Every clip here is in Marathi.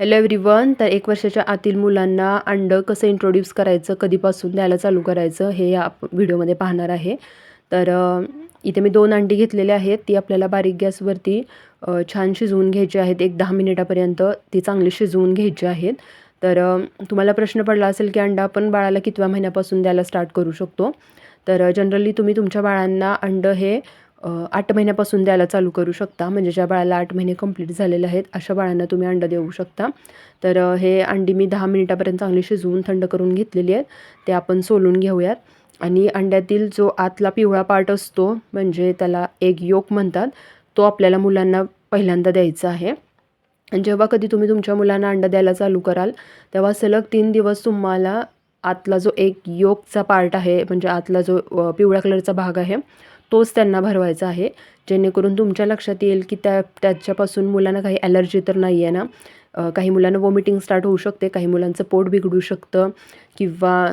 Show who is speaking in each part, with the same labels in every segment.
Speaker 1: हॅलो एव्हरीवन तर एक वर्षाच्या आतील मुलांना अंडं कसं इंट्रोड्यूस करायचं कधीपासून द्यायला चालू करायचं हे या व्हिडिओमध्ये पाहणार आहे. तर इथे मी दोन अंडी घेतलेले आहेत. ती आपल्याला बारीक गॅसवरती छान शिजवून घ्यायची आहेत. एक दहा मिनिटापर्यंत ती चांगली शिजवून घ्यायची आहेत. तर तुम्हाला प्रश्न पडला असेल की अंडा आपण बाळाला कितव्या महिन्यापासून द्यायला स्टार्ट करू शकतो? तर जनरली तुम्ही तुमच्या बाळांना अंडं हे आठ महिन्यापासून द्यायला चालू करू शकता. म्हणजे ज्या बाळाला आठ महिने कंप्लीट झालेले आहेत अशा बाळांना तुम्ही अंडं देऊ शकता. तर हे अंडी मी दहा मिनिटापर्यंत चांगली शिजवून थंड करून घेतलेली आहेत. ते आपण सोलून घेऊयात. आणि अंड्यातील जो आतला पिवळा पार्ट असतो म्हणजे त्याला एक योक म्हणतात तो आपल्याला मुलांना पहिल्यांदा द्यायचा आहे. आणि जेव्हा कधी तुम्ही तुमच्या मुलांना अंडं द्यायला चालू कराल तेव्हा सलग तीन दिवस तुम्हाला आतला जो एक योगचा पार्ट आहे म्हणजे आतला जो पिवळ्या कलरचा भाग आहे तोच त्यांना भरवायचा आहे. जेणेकरून तुमच्या लक्षात येईल की त्या त्याच्यापासून मुलांना काही ॲलर्जी तर नाही आहे ना काही मुलांना वॉमिटिंग स्टार्ट होऊ शकते काही मुलांचं पोट बिघडू शकतं किंवा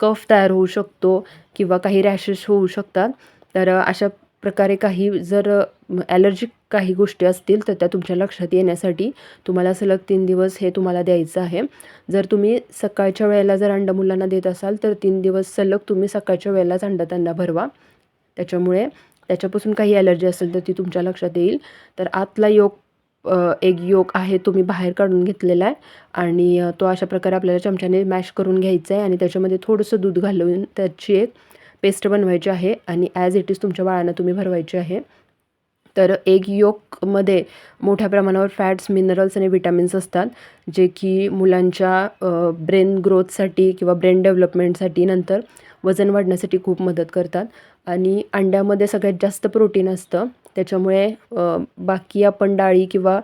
Speaker 1: कफ तयार होऊ शकतो किंवा काही रॅशेस होऊ शकतात. तर अशा प्रकारे काही जर ॲलर्जिक काही गोष्टी असतील तर त्या तुमच्या लक्षात येण्यासाठी तुम्हाला सलग तीन दिवस हे तुम्हाला द्यायचं आहे. जर तुम्ही सकाळच्या वेळेला जर अंडा मुलांना देत असाल तर तीन दिवस सलग तुम्ही सकाळच्या वेळेलाच अंडा त्यांना भरवा. त्याच्यामुळे त्याच्यापासून काही ॲलर्जी असेल तर ती तुमच्या लक्षात येईल. तर आतला योग एक योग आहे तो मी बाहेर काढून घेतलेला आहे. आणि तो अशा प्रकारे आपल्याला चमच्याने मॅश करून घ्यायचा आहे. आणि त्याच्यामध्ये थोडंसं दूध घालून त्याची एक पेस्ट बनवायची आहे. आणि ॲज इट इज तुमच्या बाळांना तुम्ही भरवायची आहे. तर एग योकमध्ये मोठ्या प्रमाणावर फॅट्स मिनरल्स आणि विटॅमिन्स असतात जे की मुलांच्या ब्रेन ग्रोथसाठी किंवा ब्रेन डेव्हलपमेंटसाठी नंतर वजन वाढण्यासाठी खूप मदत करतात. आणि अंड्यामध्ये सगळ्यात जास्त प्रोटीन असतं. त्याच्यामुळे बाकी आपण डाळी किंवा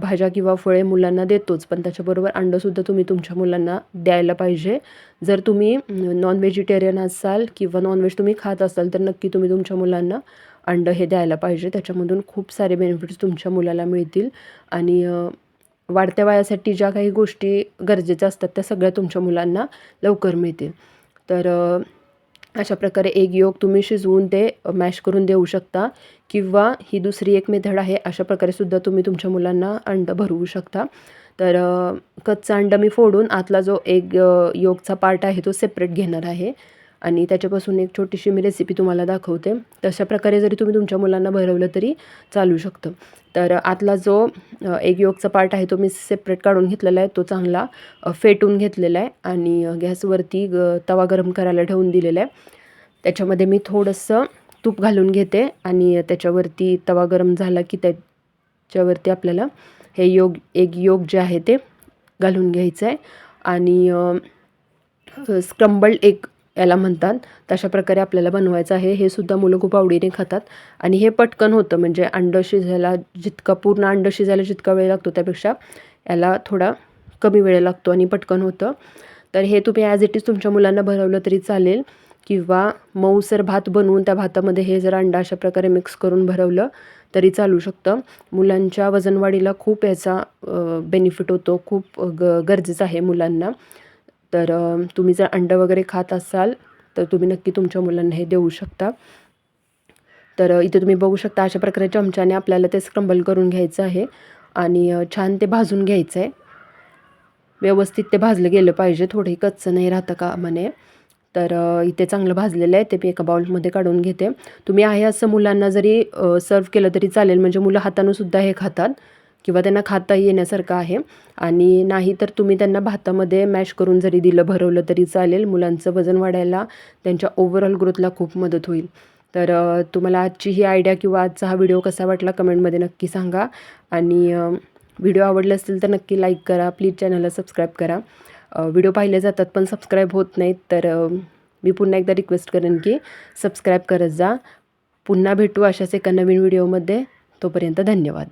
Speaker 1: भाज्या किंवा फळे मुलांना देतोच पण त्याच्याबरोबर अंडंसुद्धा तुम्ही तुमच्या मुलांना द्यायला पाहिजे. जर तुम्ही नॉन व्हेजिटेरियन असाल किंवा नॉनव्हेज तुम्ही खात असाल तर नक्की तुम्ही तुमच्या मुलांना अंडं हे द्यायला पाहिजे. त्याच्यामधून खूप सारे बेनिफिट्स तुमच्या मुलाला मिळतील. आणि वाढत्या वयासाठी ज्या काही गोष्टी गरजेच्या असतात त्या सगळ्या तुमच्या मुलांना लवकर मिळतील. तर अशा प्रकारे एक योग तुम्ही शिजवून ते मॅश करून देऊ शकता. किंवा ही दुसरी एक मेथड आहे अशा प्रकारे सुद्धा तुम्ही तुमच्या मुलांना अंडं भरवू शकता. तर कच्चा कच्चं अंडं मी फोडून आतला जो एक योगचा पार्ट आहे तो सेपरेट घेणार आहे. आणि त्याच्यापासून एक छोटीशी मी रेसिपी तुम्हाला दाखवते. तशा प्रकारे जरी तुम्ही तुमच्या मुलांना भरवलं तरी चालू शकतं. तर आतला जो एक योगचा पार्ट आहे तो मी सेपरेट काढून घेतलेला आहे. तो चांगला फेटून घेतलेला आहे आणि गॅसवरती ग तवा गरम करायला ठेवून दिलेला आहे. त्याच्यामध्ये मी थोडंसं तूप घालून घेते आणि त्याच्यावरती तवा गरम झाला की त्याच्यावरती आपल्याला हे योग एक योग जे आहे ते घालून घ्यायचं आहे. आणि स्क्रम्बल्ड एक याला म्हणतात. तशा प्रकारे आपल्याला बनवायचं आहे. हे सुद्धा मुलं खूप आवडीने खातात. आणि हे पटकन होतं. म्हणजे अंडं शिजायला जितका पूर्ण अंडं शिजायला जितका वेळ लागतो त्यापेक्षा याला थोडा कमी वेळ लागतो आणि पटकन होतं. तर हे तुम्ही ॲज इट इज तुमच्या मुलांना भरवलं तरी चालेल. किंवा मऊसर भात बनवून त्या भातामध्ये हे जर अंडा अशा प्रकारे मिक्स करून भरवलं तरी चालू शकतं. मुलांच्या वजनवाढीला खूप याचा बेनिफिट होतो. खूप ग गरजेचं आहे मुलांना. तर तुम्ही जर अंडं वगैरे खात असाल तर तुम्ही नक्की तुमच्या मुलांना हे देऊ शकता. तर इथे तुम्ही बघू शकता अशा प्रकारे चमच्याने आपल्याला ते स्क्रंबल करून घ्यायचं आहे आणि छान ते भाजून घ्यायचं आहे व्यवस्थित ते भाजलं गेलं पाहिजे थोडंही कच्चं नाही राहतं का म्हणे. तर इथे चांगलं भाजलेलं आहे ते मी एका बाउलमध्ये काढून घेते. तुम्ही आहे असं मुलांना जरी सर्व केलं तरी चालेल म्हणजे मुलं हातानंसुद्धा हे खातात. किंवा त्यांना खाता येण्यासारखं आहे. आणि नाही तर तुम्ही त्यांना भातामध्ये मॅश करून जरी दिलं भरवलं तरी चालेल. मुलांचं वजन वाढायला त्यांच्या ओव्हरऑल ग्रोथला खूप मदत होईल. तर तुम्हाला आजची ही आयडिया किंवा आजचा हा व्हिडिओ कसा वाटला कमेंटमध्ये नक्की सांगा. आणि व्हिडिओ आवडले असेल तर नक्की लाईक करा. प्लीज चॅनलला सबस्क्राईब करा. व्हिडिओ पाहिले जातात पण सबस्क्राईब होत नाहीत तर मी पुन्हा एकदा रिक्वेस्ट करेन की सबस्क्राईब करत जा. पुन्हा भेटू अशाच एका नवीन व्हिडिओमध्ये तोपर्यंत धन्यवाद.